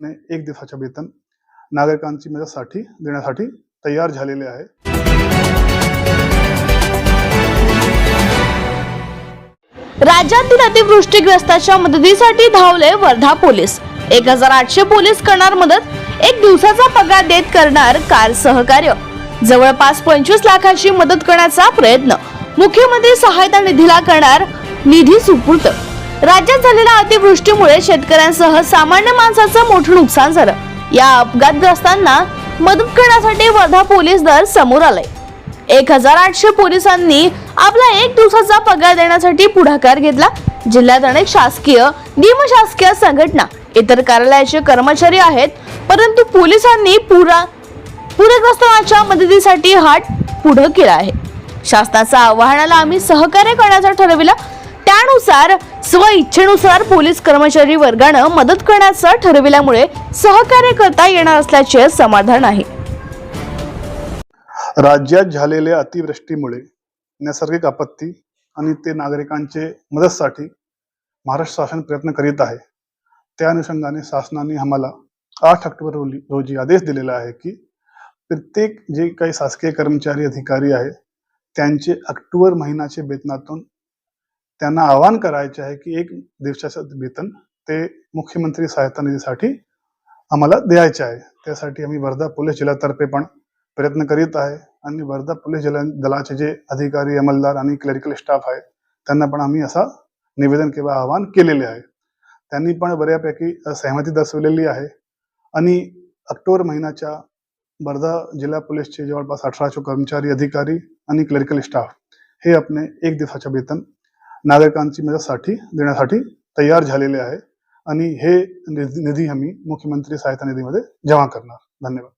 ने एक दिवसाचे वेतन नागरिकांची मदतसाठी देण्यासाठी तयार झालेले आहे. राज्यातील अतिवृष्टीग्रस्ताच्या मदतीसाठी धावले वर्धा पोलीस. एक हजार आठशे पोलीस करणार मदत एक दिवसाचा पगार देत करणार कार सहकार्य. जवळपास पंचवीस लाखाची मदत करण्याचा प्रयत्न. मुख्यमंत्री सहायता निधीला करणार निधी सुपूर्त राज्यात झालेल्या अतिवृष्टीमुळे शेतकऱ्यांसह सामान्य माणसाचं मोठं नुकसान झालं. या अपघातग्रस्तांना मदत करण्यासाठी वर्धा पोलीस दल समोर आलंय. एक हजार आठशे पोलिसांनी आपला एक दिवसाचा पगार देण्यासाठी पुढाकार घेतला. जिल्ह्यात अनेक शासकीय निमशासकीय संघटना इतर कार्यालयाचे कर्मचारी आहेत परंतु पोलिसांनी पुरा पूरग्रस्तांच्या मदतीसाठी हात पुढे केला आहे. शासनाच्या आवाहनाला आम्ही सहकार्य करण्याचा ठरविलं. त्यानुसार स्व इच्छेनुसार पोलीस कर्मचारी वर्गानं मदत करण्याचं ठरविल्यामुळे सहकार्य करता येणार असल्याचे समाधान आहे. राज्यात झालेल्या अतिवृष्टीमुळे नैसर्गिक आपत्ती आणि ते नागरिकांचे मदतसाठी महाराष्ट्र शासन प्रयत्न करीत आहे. त्या अनुषंगाने शासनाने आम्हाला आठ ऑक्टोबर रोजी आदेश दिलेला आहे की प्रत्येक जे काही शासकीय कर्मचारी अधिकारी आहेत त्यांचे ऑक्टोबर महिन्याचे वेतनातून त्यांना आवाहन करायचे आहे की एक दिवसाचं वेतन ते मुख्यमंत्री सहायता निधीसाठी आम्हाला द्यायचे आहे. त्यासाठी आम्ही वर्धा पोलीस जिल्ह्यातर्फे पण प्रयत्न करीत आहे आणि वर्धा पोलीस जिल्हा दलाचे जे अधिकारी अंमलदार आणि क्लरिकल स्टाफ आहे त्यांना पण आम्ही असा निवेदन किंवा आवाहन केलेले आहे. त्यांनी पण बऱ्यापैकी सहमती दर्शवलेली आहे आणि ऑक्टोबर महिन्याच्या वर्धा जिल्हा पोलीसचे जवळपास अठराशे कर्मचारी अधिकारी आणि क्लरिकल स्टाफ हे आपले एक दिवसाचे वेतन नागरिकांची मदतसाठी देण्यासाठी तयार झालेले आहे. आणि हे निधी निधी आम्ही मुख्यमंत्री सहायता निधीमध्ये जमा करणार. धन्यवाद.